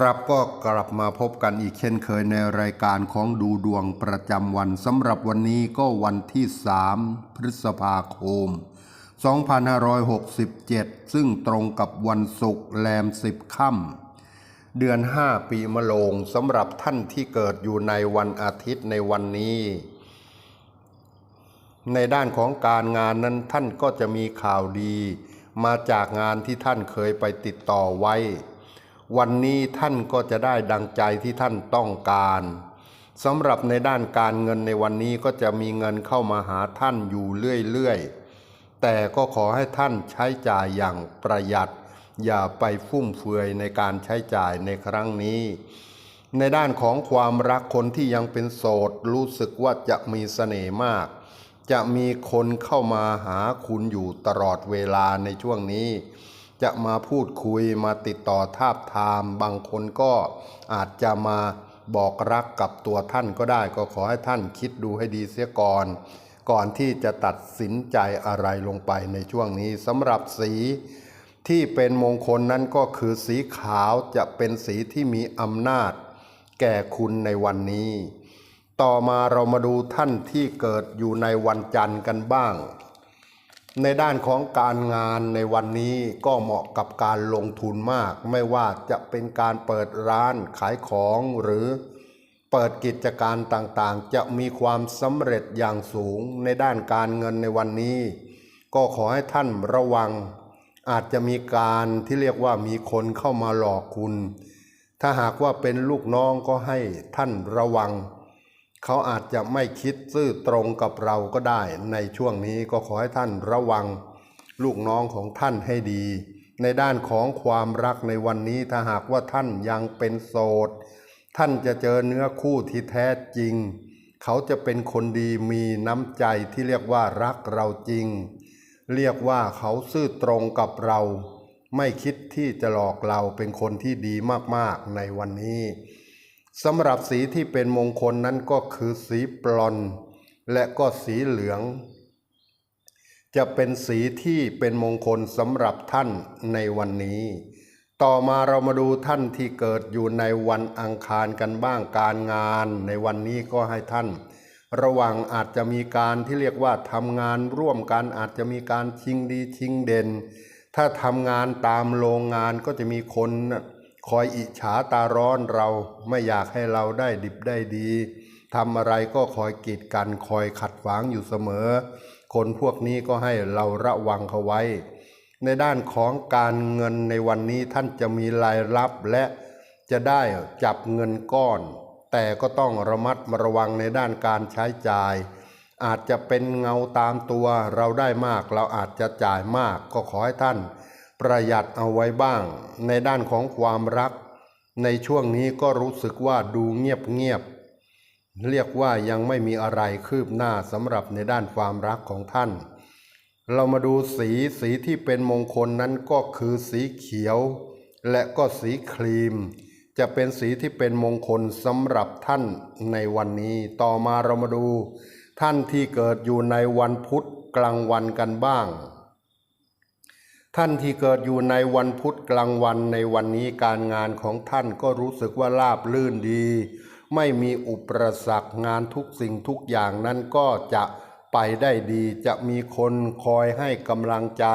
ครับก็กลับมาพบกันอีกเช่นเคยในรายการของดูดวงประจำวันสำหรับวันนี้ก็วันที่ 3 พฤษภาคม 2567 ซึ่งตรงกับวันศุกร์แรมสิบค่ำเดือน 5 ปีมะโรงสำหรับท่านที่เกิดอยู่ในวันอาทิตย์ในวันนี้ ในด้านของการงานนั้นท่านก็จะมีข่าวดี มาจากงานที่ท่านเคยไปติดต่อไว้ วันนี้ท่านก็จะได้ดังใจที่ท่านต้องการสำหรับในด้านการเงินในวันนี้ก็จะมีเงินเข้ามาหาท่านอยู่เรื่อยๆ แต่ก็ขอให้ท่านใช้จ่ายอย่างประหยัด อย่าไปฟุ่มเฟือยในการใช้จ่ายในครั้งนี้ ในด้านของความรักคนที่ยังเป็นโสด รู้สึกว่าจะมีเสน่ห์มาก จะมีคนเข้ามาหาคุณอยู่ตลอดเวลาในช่วงนี้ จะมาพูดคุยมาติดต่อทาบทาม บางคนก็อาจจะมาบอกรักกับตัวท่านก็ได้ ก็ขอให้ท่านคิดดูให้ดีเสียก่อน ก่อนที่จะตัดสินใจอะไรลงไปในช่วงนี้สำหรับสีที่เป็นมงคลนั้นก็คือสีขาวจะเป็นสีที่มีอำนาจ แก่คุณในวันนี้ ต่อมาเรามาดูท่านที่เกิดอยู่ในวันจันทร์กันบ้าง ในด้านของการงานในวันนี้ก็เหมาะกับการลงทุนมาก ไม่ว่าจะเป็นการเปิดร้านขายของหรือเปิดกิจการต่างๆ จะมีความสำเร็จอย่างสูงในด้านการเงินในวันนี้ ก็ขอให้ท่านระวัง อาจจะมีการที่เรียกว่ามีคนเข้ามาหลอกคุณ ถ้าหากว่าเป็นลูกน้องก็ให้ท่านระวัง เขาอาจจะไม่คิดซื่อตรงกับเราก็ได้ ในช่วงนี้ก็ขอให้ท่านระวัง ลูกน้องของท่านให้ดี ในด้านของความรักในวันนี้ถ้าหากว่าท่านยังเป็นโสด ท่านจะเจอเนื้อคู่ที่แท้จริง เขาจะเป็นคนดีมีน้ำใจที่เรียกว่ารักเราจริง เรียกว่าเขาซื่อตรงกับเรา ไม่คิดที่จะหลอกเราเป็นคนที่ดีมากๆในวันนี้ สำหรับสีที่เป็นมงคลนั้นก็คือสีปลอนและก็สีเหลือง จะเป็นสีที่เป็นมงคลสำหรับท่านในวันนี้ ต่อมาเรามาดูท่านที่เกิดอยู่ในวันอังคารกันบ้างการงาน ในวันนี้ก็ให้ท่าน ระหว่างอาจจะมีการที่เรียกว่าทำงานร่วมกันอาจจะมีการชิงดีชิงเด่น ถ้าทำงานตามโรงงานก็จะมีคน คอยอิจฉาตาร้อนเราไม่อยากให้เราได้ดิบได้ดีทำอะไรก็คอยกีดกันคอยขัดขวางอยู่เสมอ คนพวกนี้ก็ให้เราระวังเขาไว้ ในด้านของการเงินในวันนี้ท่านจะมีรายรับและจะได้จับเงินก้อน แต่ก็ต้องระมัดระวังในด้านการใช้จ่าย อาจจะเป็นเงาตามตัวเราได้มาก เราอาจจะจ่ายมากก็ขอให้ท่าน ประหยัดเอาไว้บ้าง ในด้านของความรัก ในช่วงนี้ก็รู้สึกว่าดูเงียบเงียบๆเรียกว่ายังไม่มีอะไรคืบหน้าสำหรับในด้านความรักของท่าน เรามาดูสีสีที่เป็นมงคลนั้นก็คือสีเขียว และก็สีครีม จะเป็นสีที่เป็นมงคลสำหรับท่านในวันนี้ ต่อมาเรามาดู ท่านที่เกิดอยู่ในวันพุธกลางวันกันบ้าง ท่านที่เกิดอยู่ในวันพุธกลางวันในวันนี้การงานของท่านก็รู้สึกว่าราบลื่นดี ไม่มีอุปสรรคงานทุกสิ่งทุกอย่างนั้นก็จะไปได้ดีจะมีคนคอยให้กำลังใจ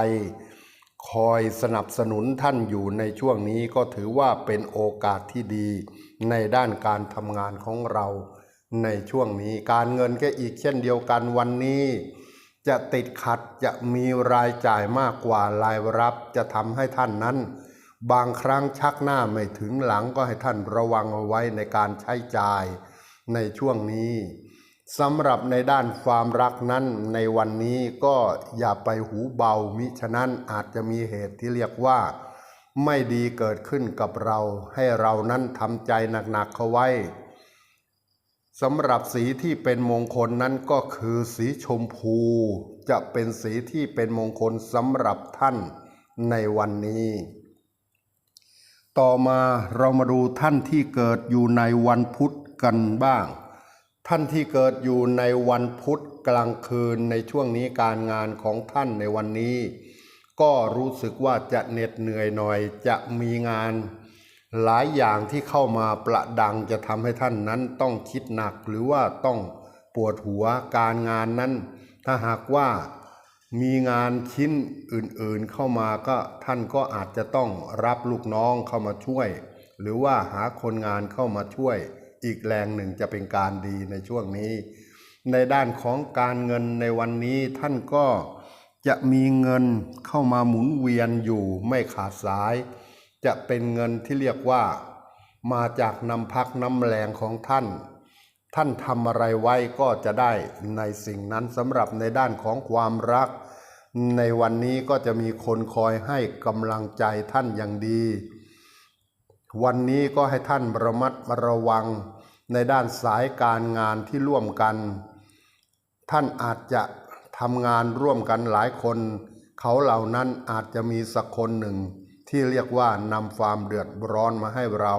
คอยสนับสนุนท่านอยู่ในช่วงนี้ก็ถือว่าเป็นโอกาสที่ดี ในด้านการทำงานของเรา ในช่วงนี้การเงินก็อีกเช่นเดียวกันวันนี้ จะติดขัดจะมีรายจ่ายมากกว่ารายรับจะทำให้ท่านนั้น บางครั้งชักหน้าไม่ถึงหลังก็ให้ท่านระวังเอาไว้ในการใช้จ่ายในช่วงนี้สำหรับในด้านความรักนั้นในวันนี้ก็อย่าไปหูเบามิฉะนั้นอาจจะมีเหตุที่เรียกว่า ไม่ดีเกิดขึ้นกับเรา ให้เรานั้นทำใจหนักๆเข้าไว้ สำหรับสีที่เป็นมงคลนั้นก็คือสีชมพู จะเป็นสีที่เป็นมงคลสำหรับท่านในวันนี้ ต่อมาเรามาดูท่านที่เกิดอยู่ในวันพุธกันบ้าง ท่านที่เกิดอยู่ในวันพุธกลางคืนในช่วงนี้การงานของท่านในวันนี้ ก็รู้สึกว่าจะเหน็ดเหนื่อยหน่อยจะมีงาน หลายอย่างที่เข้ามาประดังจะทำให้ท่านนั้นต้องคิดหนักหรือว่าต้องปวดหัวการงานนั้น ถ้าหากว่ามีงานชิ้นอื่นๆเข้ามาก็ท่านก็อาจจะต้องรับลูกน้องเข้ามาช่วย หรือว่าหาคนงานเข้ามาช่วย อีกแรงหนึ่งจะเป็นการดีในช่วงนี้ ในด้านของการเงินในวันนี้ท่านก็จะมีเงินเข้ามาหมุนเวียนอยู่ไม่ขาดสาย จะเป็นเงินที่เรียกว่า มาจากน้ำพักน้ำแรงของท่าน ท่านทำอะไรไว้ก็จะได้ในสิ่งนั้นสำหรับในด้านของความรัก ในวันนี้ก็จะมีคนคอยให้กำลังใจท่านอย่างดี วันนี้ก็ให้ท่านระมัดระวังในด้านสายการงานที่ร่วมกัน ท่านอาจจะทำงานร่วมกันหลายคน เขาเหล่านั้นอาจจะมีสักคนหนึ่ง ที่เรียกว่านำความเดือดร้อนมาให้เรา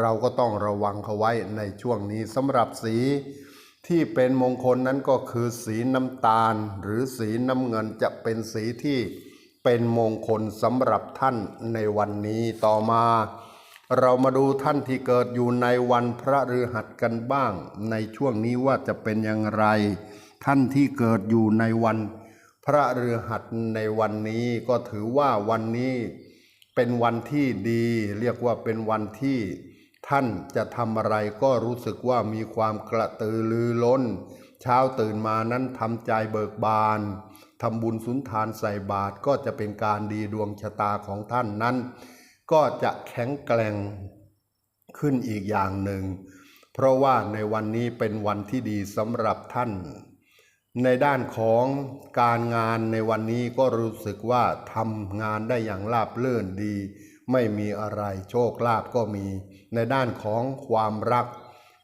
เราก็ต้องระวังเขาไว้ในช่วงนี้สำหรับสีที่เป็นมงคลนั้นก็คือสีน้ำตาล หรือสีน้ำเงินจะเป็นสีที่เป็นมงคลสำหรับท่านในวันนี้ต่อมา เรามาดูท่านที่เกิดอยู่ในวันพระฤหัสกันบ้าง ในช่วงนี้ว่าจะเป็นอย่างไร ท่านที่เกิดอยู่ในวันพระฤหัสในวันนี้ก็ถือว่าวันนี้ เป็นวันที่ดี เรียกว่าเป็นวันที่ท่านจะทำอะไรก็รู้สึกว่ามีความกระตือรือร้น เช้าตื่นมานั้นทำใจเบิกบานทำบุญสุนทานใส่บาตรก็จะเป็นการดีดวงชะตาของท่านนั้น ก็จะแข็งแกร่งขึ้นอีกอย่างหนึ่ง เพราะว่าในวันนี้เป็นวันที่ดีสำหรับท่าน ในด้านของการงานในวันนี้ก็รู้สึกว่าทำงานได้อย่างราบรื่นดี ไม่มีอะไรโชคลาภก็มี ในด้านของความรัก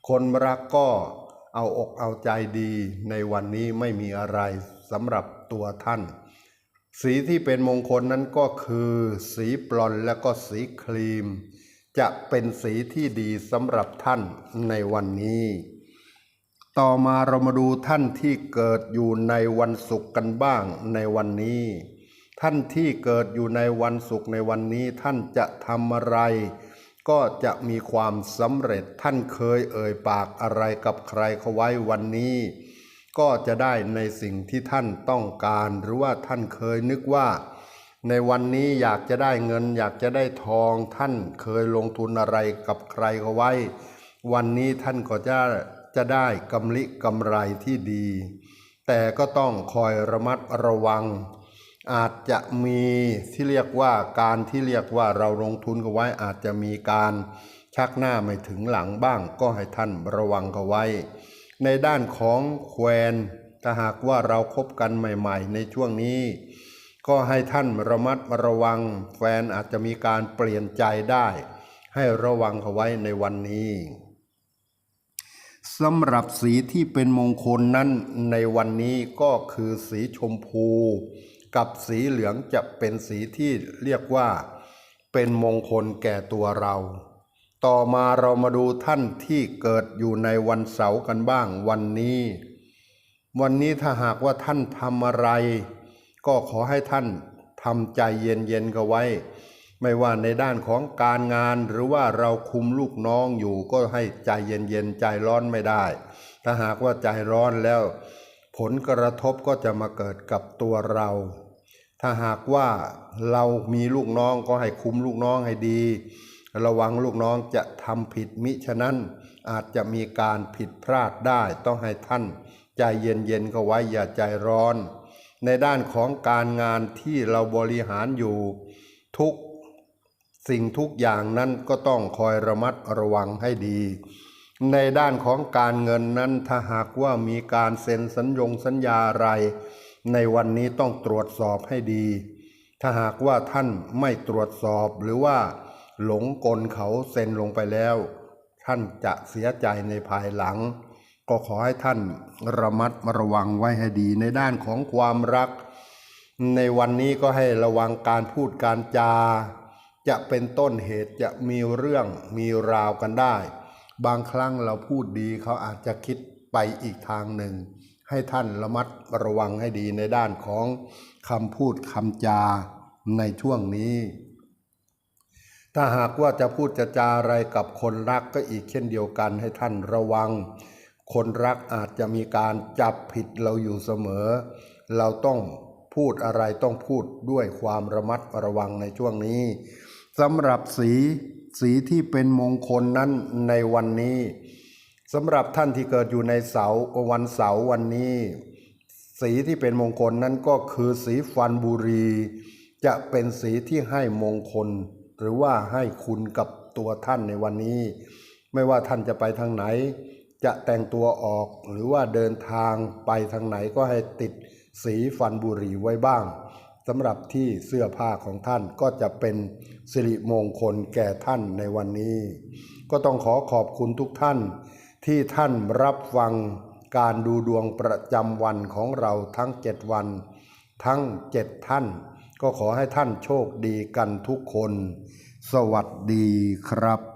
คนรักก็เอาอกเอาใจดี ในวันนี้ไม่มีอะไรสำหรับตัวท่าน สีที่เป็นมงคลนั้นก็คือ สีปลอนและก็สีครีม จะเป็นสีที่ดีสำหรับท่านในวันนี้ ต่อมาเรามาดูท่านที่เกิดอยู่ในวันศุกร์กันบ้างในวันนี้ ท่านที่เกิดอยู่ในวันศุกร์ในวันนี้ ท่านจะทำอะไร ก็จะมีความสำเร็จท่านเคยเอ่ยปากอะไรกับใครเขาไว้วันนี้ ก็จะได้ในสิ่งที่ท่านต้องการ หรือว่าท่านเคยนึกว่า ในวันนี้อยากจะได้เงิน อยากจะได้ทองท่านเคยลงทุนอะไรกับใครเขาไว้ วันนี้ท่านก็จะ จะได้กำลิกำไรที่ดี แต่ก็ต้องคอยระมัดระวัง อาจจะมีที่เรียกว่าการที่เรียกว่าเราลงทุนเขาไว้อาจจะมีการชักหน้าไม่ถึงหลังบ้าง ก็ให้ท่านระวังเขาไว้ ในด้านของแควนถ้าหากว่าเราคบกันใหม่ ๆ ในช่วงนี้ ก็ให้ท่านระมัดระวัง แฟนอาจจะมีการเปลี่ยนใจได้ ให้ระวังเขาไว้ในวันนี้ สำหรับสีที่เป็นมงคลนั้นในวันนี้ก็คือสีชมพู กับสีเหลืองจะเป็นสีที่เรียกว่า เป็นมงคลแก่ตัวเรา ต่อมาเรามาดูท่านที่เกิดอยู่ในวันเสาร์กันบ้างวันนี้ วันนี้ถ้าหากว่าท่านทำอะไร ก็ขอให้ท่านทำใจเย็นๆก็ไว้ ไม่ว่าในด้านของการงานหรือว่าเราคุมลูกน้องอยู่ก็ให้ใจเย็นๆใจร้อนไม่ได้ ถ้าหากว่าใจร้อนแล้ว ผลกระทบก็จะมาเกิดกับตัวเรา ถ้าหากว่าเรามีลูกน้องก็ให้คุมลูกน้องให้ดี ระวังลูกน้องจะทำผิดมิฉะนั้นอาจจะมีการผิดพลาดได้ต้องให้ท่านใจเย็นๆเข้าไว้อย่าใจร้อน ในด้านของการงานที่เราบริหารอยู่ทุก สิ่งทุกอย่างนั้นก็ต้องคอยระมัดระวังให้ดี ในด้านของการเงินนั้นถ้าหากว่ามีการเซ็นสัญญงสัญญาอะไร ในวันนี้ต้องตรวจสอบให้ดี ถ้าหากว่าท่านไม่ตรวจสอบหรือว่า หลงกลเขาเซ็นลงไปแล้ว ท่านจะเสียใจในภายหลัง ก็ขอให้ท่านระมัดระวังไว้ให้ดี ในด้านของความรัก ในวันนี้ก็ให้ระวังการพูดการจา จะเป็นต้นเหตุจะมีเรื่องมีราวกันได้ บางครั้งเราพูดดีเขาอาจจะคิดไปอีกทางหนึ่ง ให้ท่านระมัดระวังให้ดีในด้านของคำพูดคำจาในช่วงนี้ ถ้าหากว่าจะพูดจะจาอะไรกับคนรักก็อีกเช่นเดียวกันให้ท่านระวัง คนรักอาจจะมีการจับผิดเราอยู่เสมอ เราต้องพูดอะไรต้องพูดด้วยความระมัดระวังในช่วงนี้ สำหรับสีสีที่เป็นมงคลนั้นในวันนี้สำหรับท่านที่เกิดอยู่ในเสาวันเสาร์วันนี้ สีที่เป็นมงคลนั้นก็คือสีฟันบุรี จะเป็นสีที่ให้มงคล หรือว่าให้คุณกับตัวท่านในวันนี้ ไม่ว่าท่านจะไปทางไหน จะแต่งตัวออกหรือว่าเดินทางไปทางไหนก็ให้ติดสีฟันบุรีไว้บ้าง สำหรับที่เสื้อผ้าของท่านก็จะเป็นสิริมงคลแก่ท่านในวันนี้ ก็ต้องขอขอบคุณทุกท่าน ที่ท่านรับฟังการดูดวงประจำวันของเราทั้งเจ็ดวัน ทั้งเจ็ดท่าน ก็ขอให้ท่านโชคดีกันทุกคน สวัสดีครับ